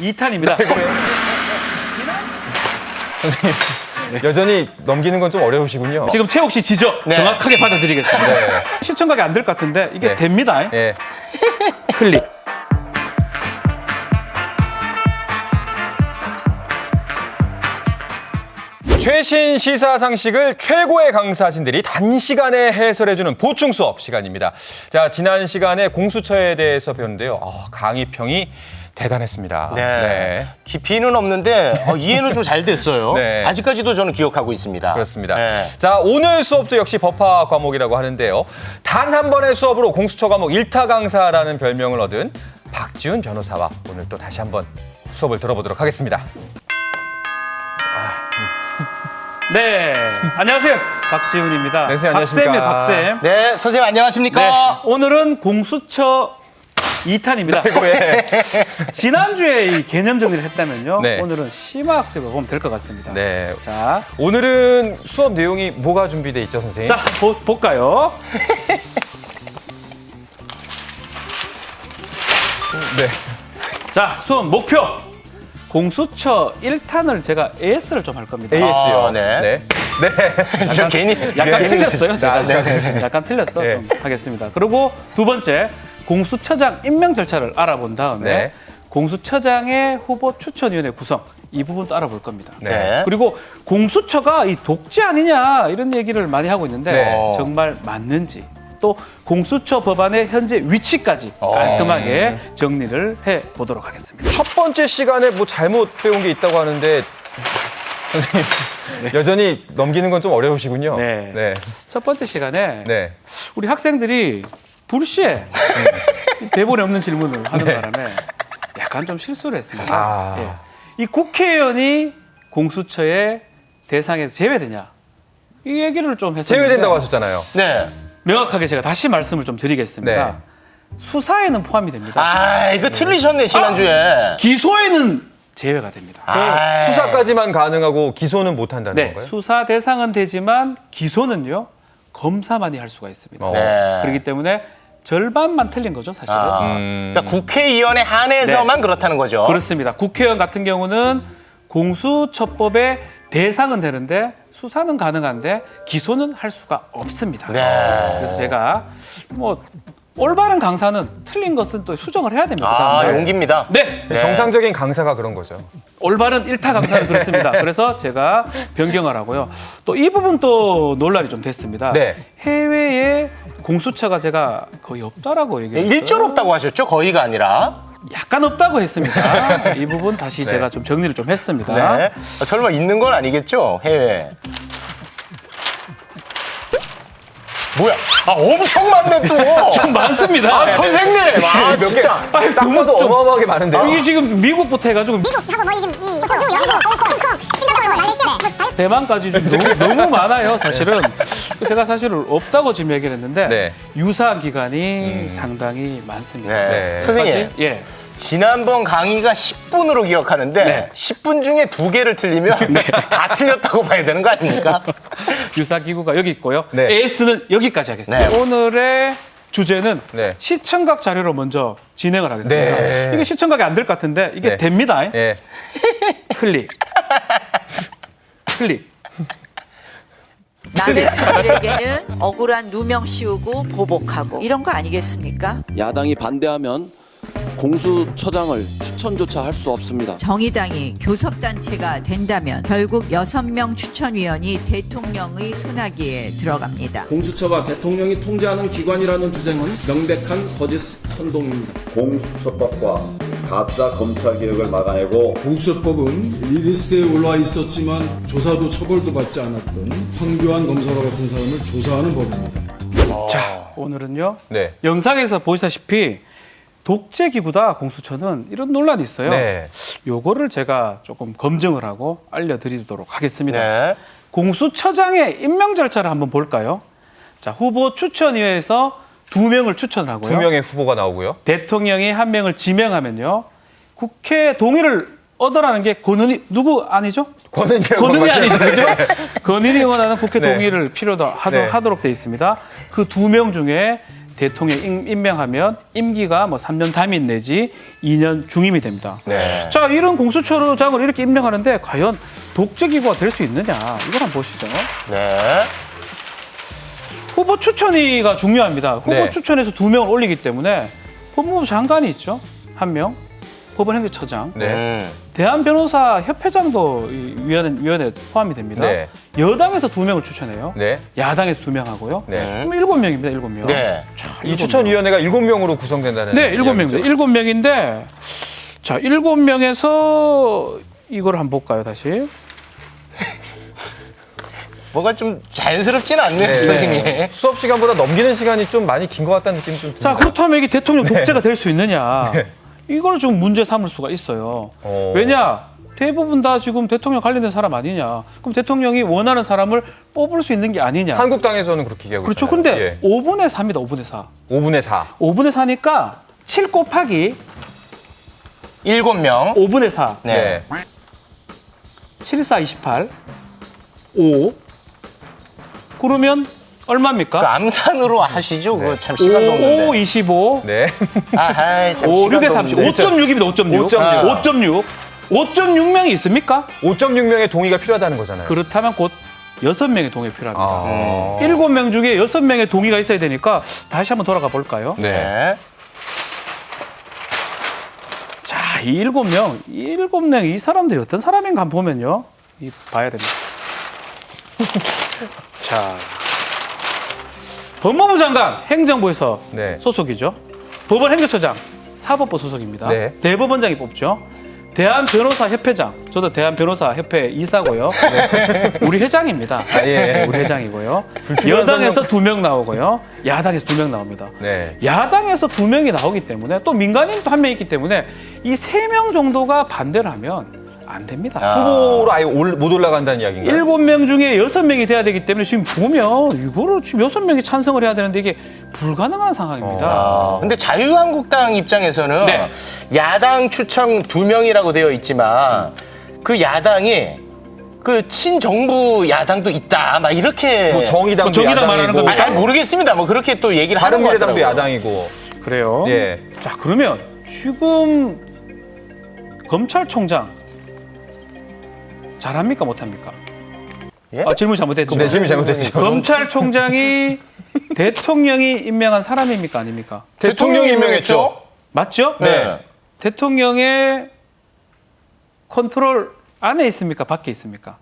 2탄입니다. 여전히 넘기는 건 좀 어려우시군요. 지금 최욱 씨 지적 네. 정확하게 받아드리겠습니다. 네. 시청각이 안 될 것 같은데 이게 네. 됩니다. 예. 클릭. 최신 시사 상식을 최고의 강사진들이 단시간에 해설해주는 보충 수업 시간입니다. 자, 지난 시간에 공수처에 대해서 배웠는데요. 아, 강의평이 대단했습니다. 네. 깊이는 없는데 어, 이해는 좀 잘 됐어요. 네. 아직까지도 저는 기억하고 있습니다. 그렇습니다. 네. 자, 오늘 수업도 역시 법학 과목이라고 하는데요. 단 한 번의 수업으로 공수처 과목 일타 강사라는 별명을 얻은 박지훈 변호사와 오늘 또 다시 한번 수업을 들어보도록 하겠습니다. 네. 안녕하세요. 박지훈입니다. 네, 선생님 안녕하십니까. 박쌤의 박쌤. 네, 선생님 안녕하십니까? 네. 오늘은 공수처 2탄입니다. 네. 지난주에 이 개념 정리를 했다면요. 네. 오늘은 심화학습을 보면 될 것 같습니다. 네. 자, 오늘은 수업 내용이 뭐가 준비돼 있죠, 선생님? 자 보, 볼까요? 네. 자, 수업 목표. 공수처 1탄을 제가 AS를 좀 할 겁니다. AS요. 아, 네. 네. 네. 저 괜히 약간 틀렸어요. 제가. 아, 네, 네. 약간 틀렸어. 네. 좀 하겠습니다. 그리고 두 번째, 공수처장 임명 절차를 알아본 다음에 네. 공수처장의 후보 추천위원회 구성 이 부분도 알아볼 겁니다. 네. 그리고 공수처가 이 독재 아니냐 이런 얘기를 많이 하고 있는데 네. 정말 맞는지 또 공수처 법안의 현재 위치까지 어. 깔끔하게 정리를 해 보도록 하겠습니다. 첫 번째 시간에 뭐 잘못 배운 게 있다고 하는데 선생님 여전히 넘기는 건 좀 어려우시군요. 네. 네. 첫 번째 시간에 네. 우리 학생들이 불시에 이 대본에 없는 질문을 하는 네. 바람에 약간 좀 실수를 했습니다. 아. 예. 이 국회의원이 공수처의 대상에서 제외되냐? 이 얘기를 좀 했었는데 제외된다고 하셨잖아요. 네. 명확하게 제가 다시 말씀을 좀 드리겠습니다. 네. 수사에는 포함이 됩니다. 아, 이거 틀리셨네 지난주에. 기소에는 제외가 됩니다. 아, 수사까지만 가능하고 기소는 못 한다는 네, 건가요? 수사 대상은 되지만 기소는요 검사만이 할 수가 있습니다. 어. 네. 그렇기 때문에 절반만 틀린 거죠, 사실은. 아, 음. 그러니까 국회의원에 한해서만 그렇다는 거죠. 그렇습니다. 국회의원 같은 경우는 공수처법의 대상은 되는데 수사는 가능한데 기소는 할 수가 없습니다. 네. 그래서 제가 뭐 올바른 강사는 틀린 것은 또 수정을 해야 됩니다. 아, 그다음에. 용기입니다. 네, 네. 정상적인 강사가 그런 거죠. 올바른 일타 강사는 그렇습니다. 그래서 제가 변경을 하고요. 또 이 부분 또 논란이 좀 됐습니다. 네. 해외에 공수처가 제가 거의 없다라고 네, 얘기했어요. 일절 없다고 하셨죠? 거의가 아니라. 약간 없다고 했습니다. 이 부분 다시 제가 좀 정리를 좀 했습니다. 네. 아, 설마 있는 건 아니겠죠? 해외. 뭐야? 아, 엄청 많네 또. 좀 많습니다. 아, 선생님. 아, 몇 개, 진짜. 딱 봐도 좀- 어마어마하게 많은데요. 아, 이게 지금 미국부터 해가지고 미국하고 뭐 이제 이 호주, 영국, 홍콩, 싱가포르, 말레이시아, 뭐 자유 대만까지 좀 너무, 너무 많아요, 사실은. 제가 사실은 없다고 지금 얘기를 했는데 네. 유사한 기관이 상당히 많습니다. 네. 네. 선생님. 사실, 예. 지난번 강의가 10분으로 기억하는데 네. 10분 중에 두 개를 틀리면 다 틀렸다고 봐야 되는 거 아닙니까? 유사 기구가 여기 있고요. 네. AS는 여기까지 하겠습니다. 네. 오늘의 주제는 네. 시청각 자료로 먼저 진행을 하겠습니다. 네. 이게 시청각이 안 될 것 같은데 이게 네. 됩니다. 예. 클릭. 클릭. 남의 분들에게는 억울한 누명 씌우고 보복하고 이런 거 아니겠습니까? 야당이 반대하면 공수처장을 추천조차 할 수 없습니다. 정의당이 교섭단체가 된다면 결국 여섯 명 추천위원이 대통령의 손아귀에 들어갑니다. 공수처가 대통령이 통제하는 기관이라는 주장은 명백한 거짓 선동입니다. 공수처법과 가짜 검찰 개혁을 막아내고 공수처법은 이 리스트에 올라와 있었지만 조사도 처벌도 받지 않았던 황교안 검사와 같은 사람을 조사하는 법입니다. 자, 오늘은요. 네. 영상에서 보시다시피 독재 기구다 공수처는 이런 논란이 있어요. 네. 요거를 제가 조금 검증을 하고 알려드리도록 하겠습니다. 네. 공수처장의 임명 절차를 한번 볼까요? 자, 후보 추천위에서 두 명을 추천하고요. 두 명의 후보가 나오고요. 대통령이 한 명을 지명하면요. 국회 동의를 얻으라는 게 권은희 누구 아니죠? 권은희 말씀- 아니죠, 그죠? 권은희 의원하는 국회 네. 동의를 필요도 하도, 네. 하도록 돼 있습니다. 그 두 명 중에 대통령 임- 임명하면 임기가 뭐 3년 담임 내지 2년 중임이 됩니다. 네. 자, 이런 공수처장을 이렇게 임명하는데 과연 독재기구가 될 수 있느냐? 이걸 한번 보시죠. 네. 후보 추천위가 중요합니다. 후보 네. 추천에서 두 명을 올리기 때문에 법무부 장관이 있죠. 한 명. 법원행정처장. 네. 음. 대한변호사 협회장도 이 위원회, 위원회에 포함이 됩니다. 네. 여당에서 두 명을 추천해요. 네. 야당에서 두 명 하고요. 네. 그럼 일곱 명입니다. 일곱 명. 네. 이 추천위원회가 일곱 명으로 구성된다는 네, 일곱 명입니다. 일곱 명인데 자, 일곱 명에서 이걸 한번 볼까요, 다시? 뭐가 좀 자연스럽진 않네요, 선생님. 수업 시간보다 넘기는 시간이 좀 많이 긴 것 같다는 느낌이 좀 듭니다. 자, 그렇다면 이게 대통령 독재가 될 수 있느냐? 이걸 좀 문제 삼을 수가 있어요. 어. 왜냐? 대부분 다 지금 대통령 관련된 사람 아니냐? 그럼 대통령이 원하는 사람을 뽑을 수 있는 게 아니냐? 한국당에서는 그렇게 얘기하고 그렇죠. 있잖아요. 근데 예. 5분의 3이다. 5분의 4. 5분의 4. 5분의 4니까 7 곱하기 일곱 명. 5분의 4. 네. 7, 4, 28. 5. 그러면 얼마입니까? 그 암산으로 하시죠. 그거 참 5, 시간도 5, 없는데. 25. 네. 아하이, 참 5, 6에 시간도 30. 없는데. 5.6입니다. 5.6. 5.6. 5.6. 5.6명이 있습니까? 5.6명의 동의가 필요하다는 거잖아요. 그렇다면 곧 6명의 동의 필요합니다. 아. 일곱 명 중에 여섯 명의 동의가 있어야 되니까 다시 한번 돌아가 볼까요? 네. 네. 자, 이 일곱 명, 이 일곱 명, 이 사람들이 어떤 사람인가 한번 보면요. 이 봐야 됩니다. 자. 법무부 장관, 행정부에서 네. 소속이죠. 법원 행정처장, 사법부 소속입니다. 네. 대법원장이 뽑죠. 대한 변호사 협회장, 저도 대한 변호사 협회 이사고요. 우리 회장입니다. 아, 예. 우리 회장이고요. 여당에서 두 명 나오고요. 야당에서 두 명 나옵니다. 네. 야당에서 두 명이 나오기 때문에 또 민간인도 한 명 있기 때문에 이 세 명 정도가 반대를 하면 안 됩니다. 후보로 아예 올- 못 올라간다는 이야기인가요? 일곱 명 중에 여섯 명이 돼야 되기 때문에 지금 보면 이거를 지금 여섯 명이 찬성을 해야 되는데 이게 불가능한 상황입니다. 아, 근데 자유한국당 입장에서는 네. 야당 추천 두 명이라고 되어 있지만 그 야당이 그 친정부 야당도 있다. 막 이렇게 뭐 정의당도 뭐 정의당 말하는 야당이고? 아, 잘 모르겠습니다. 뭐 그렇게 또 얘기를 하는 것 바른미래당도 같더라고요. 야당이고. 그래요. 예. 자 그러면 지금 검찰총장 잘합니까 못합니까? 예? 아, 질문 잘못했죠. 네, 질문이 잘못됐죠. 검찰총장이 대통령이 임명한 사람입니까 아닙니까? 대통령이 임명했죠. 맞죠? 네. 대통령의 컨트롤 안에 있습니까? 밖에 있습니까?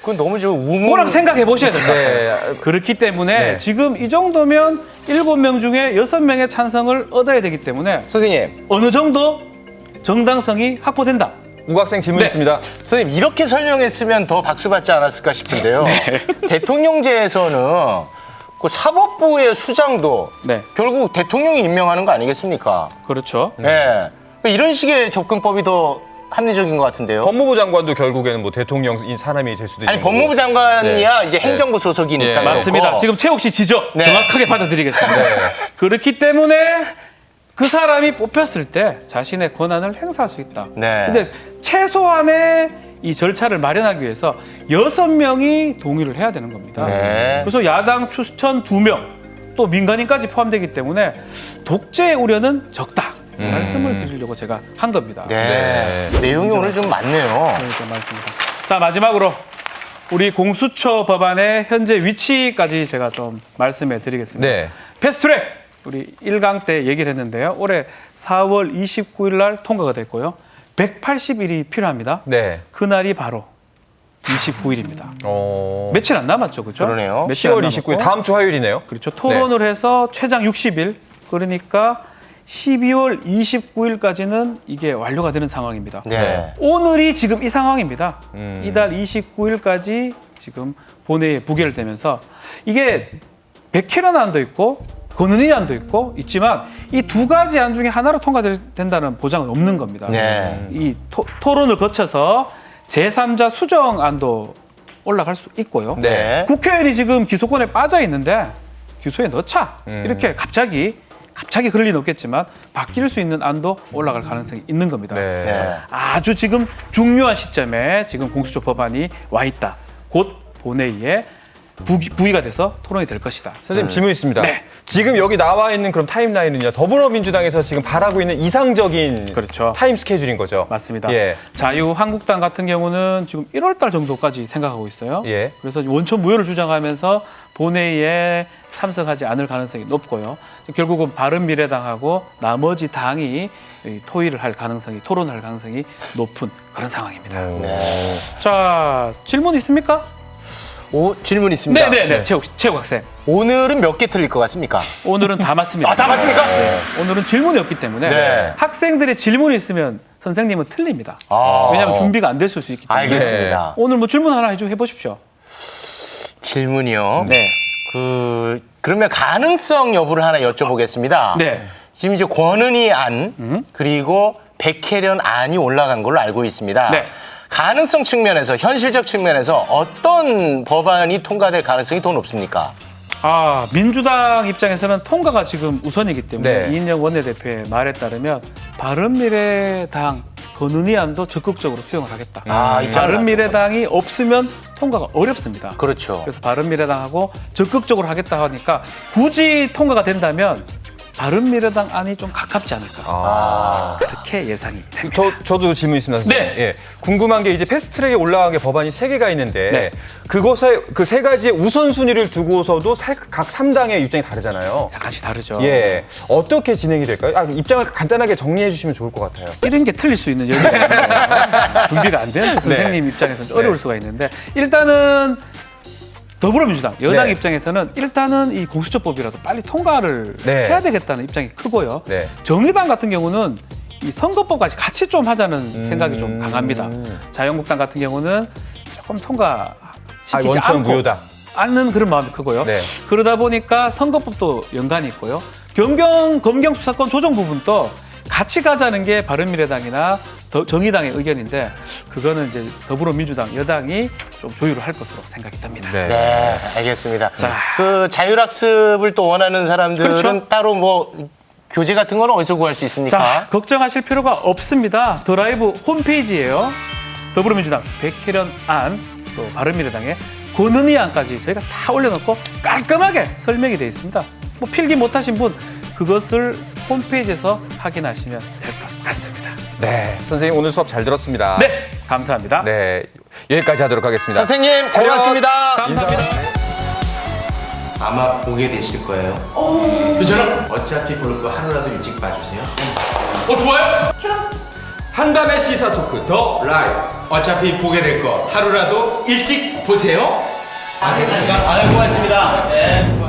그건 너무 좀 우물. 뭐랑 생각해 보셔야 됩니다. 네. 그렇기 때문에 네. 지금 이 정도면 일곱 명 중에 여섯 명의 찬성을 얻어야 되기 때문에 선생님, 어느 정도 정당성이 확보된다. 우학생 질문 네. 있습니다. 선생님 이렇게 설명했으면 더 박수 받지 않았을까 싶은데요. 네. 대통령제에서는 그 사법부의 수장도 네, 결국 대통령이 임명하는 거 아니겠습니까? 그렇죠. 예. 이런 식의 접근법이 더 합리적인 것 같은데요. 법무부 장관도 결국에는 뭐 대통령인 사람이 될 수도 있는 아니 법무부. 장관이야 이제 네. 행정부 소속이니까 예. 그렇고. 맞습니다. 지금 최욱 씨 지적 네. 정확하게 받아들이겠습니다. 그렇기 때문에 그 사람이 뽑혔을 때 자신의 권한을 행사할 수 있다. 네. 근데 최소한의 이 절차를 마련하기 위해서 여섯 명이 동의를 해야 되는 겁니다. 네. 그래서 야당 추천 두 명, 또 민간인까지 포함되기 때문에 독재 우려는 적다. 말씀을 드리려고 제가 한 겁니다. 네. 내용이 오늘 좀 많네요. 네, 좀 많습니다. 자 마지막으로 우리 공수처 법안의 현재 위치까지 제가 좀 말씀해 드리겠습니다. 네. 패스트트랙 우리 1강 때 얘기를 했는데요. 올해 4월 29일 날 통과가 됐고요. 180일이 필요합니다. 네. 그날이 바로 29일입니다. 어. 며칠 안 남았죠, 그렇죠? 그러네요. 며칠 안 10월 남았고. 29일 다음 주 화요일이네요. 그렇죠. 토론을 해서 최장 60일. 그러니까 12월 29일까지는 이게 완료가 되는 상황입니다. 네. 오늘이 지금 이 상황입니다. 음. 이달 29일까지 지금 본회의에 부결되면서 이게 100회라는 안도 있고 권은희 안도 있고 있지만 이 두 가지 안 중에 하나로 통과된다는 보장은 없는 겁니다. 네. 이 토, 토론을 거쳐서 제3자 수정안도 올라갈 수 있고요. 네. 국회의원이 지금 기소권에 빠져 있는데 기소에 넣자 음. 이렇게 갑자기 갑자기 그럴 리는 없겠지만 바뀔 수 있는 안도 올라갈 가능성이 있는 겁니다. 네. 네. 아주 지금 중요한 시점에 지금 공수처 법안이 와 있다. 곧 본회의에 부기, 부의가 돼서 토론이 될 것이다. 선생님 질문 있습니다. 네. 지금 여기 나와 있는 그럼 타임라인은요. 더불어민주당에서 지금 바라고 있는 이상적인 그렇죠. 타임 스케줄인 거죠. 맞습니다. 예. 자유한국당 같은 경우는 지금 1월 달 정도까지 생각하고 있어요. 예. 그래서 원천 무효를 주장하면서 본회의에 참석하지 않을 가능성이 높고요. 결국은 바른미래당하고 나머지 당이 이 토의를 할 가능성이 토론할 가능성이 높은 그런 상황입니다. 네. 자 질문 있습니까? 오, 질문 있습니다. 네네네 최욱 최욱 학생 오늘은 몇 개 틀릴 것 같습니까? 오늘은 다 맞습니다. 아, 다 맞습니까? 네. 오늘은 질문이 없기 때문에 네. 학생들의 질문이 있으면 선생님은 틀립니다. 아. 왜냐하면 준비가 안 됐을 수 있기 때문에. 알겠습니다. 오늘 뭐 질문 하나 해줘 해보십시오. 질문이요. 네. 그 그러면 가능성 여부를 하나 여쭤보겠습니다. 네. 지금 이제 권은희 안 그리고 백혜련 안이 올라간 걸로 알고 있습니다. 네. 가능성 측면에서 현실적 측면에서 어떤 법안이 통과될 가능성이 더 높습니까? 아 민주당 입장에서는 통과가 지금 우선이기 때문에 네. 이인영 원내대표의 말에 따르면 바른미래당 권은희 안도 적극적으로 수용을 하겠다. 아, 입장을 바른미래당이 없으면 통과가 어렵습니다. 그렇죠. 그래서 바른미래당하고 적극적으로 하겠다 하니까 굳이 통과가 된다면 바른미래당 안이 좀 가깝지 않을까 아. 그렇게 예상이 됩니다. 저 저도 질문 있습니다. 선생님. 네. 예. 궁금한 게 이제 패스트트랙에 올라간 게 법안이 세 개가 있는데 네. 그것에 그 세 가지의 우선 순위를 두고서도 사- 각 3당의 입장이 다르잖아요. 약간씩 다르죠. 예. 어떻게 진행이 될까요? 아, 입장을 간단하게 정리해 주시면 좋을 것 같아요. 이런 게 틀릴 수 있는. 준비가 안 되는 선생님 입장에서는 어려울 네. 수가 있는데 일단은 더불어민주당 여당 네. 입장에서는 일단은 이 공수처법이라도 빨리 통과를 네. 해야 되겠다는 입장이 크고요. 네. 정의당 같은 경우는 이 선거법까지 같이 좀 하자는 음. 생각이 좀 강합니다. 자유한국당 같은 경우는 조금 아, 통과시키지 원천 않고 무효다. 않는 그런 마음이 크고요. 네. 그러다 보니까 선거법도 연관이 있고요. 경경 검경 수사권 조정 부분도 같이 가자는 게 바른미래당이나 더- 정의당의 의견인데 그거는 이제 더불어민주당 여당이 좀 조율을 할 것으로 생각이 듭니다. 네. 네, 알겠습니다. 자. 그 자율학습을 또 원하는 사람들은 그렇죠. 따로 뭐 교재 같은 거는 어디서 구할 수 있습니까? 자, 걱정하실 필요가 없습니다. 더 라이브 홈페이지예요. 더불어민주당 백혜련 안, 또 바른미래당의 권은희 안까지 저희가 다 올려놓고 깔끔하게 설명이 되어 있습니다. 뭐 필기 못하신 분 그것을 홈페이지에서 확인하시면 될 것 같습니다. 네. 선생님 오늘 수업 잘 들었습니다. 네, 감사합니다. 네. 여기까지 하도록 하겠습니다. 선생님 고맙습니다. 감사합니다. 아마 보게 되실 거예요. 괜찮아? 어차피 볼 거 하루라도 일찍 봐주세요. 어 좋아요. 한밤의 시사 토크 더 라이브. 어차피 보게 될 거 하루라도 일찍 보세요. 아, 됐습니까? 아유 고맙습니다. 네.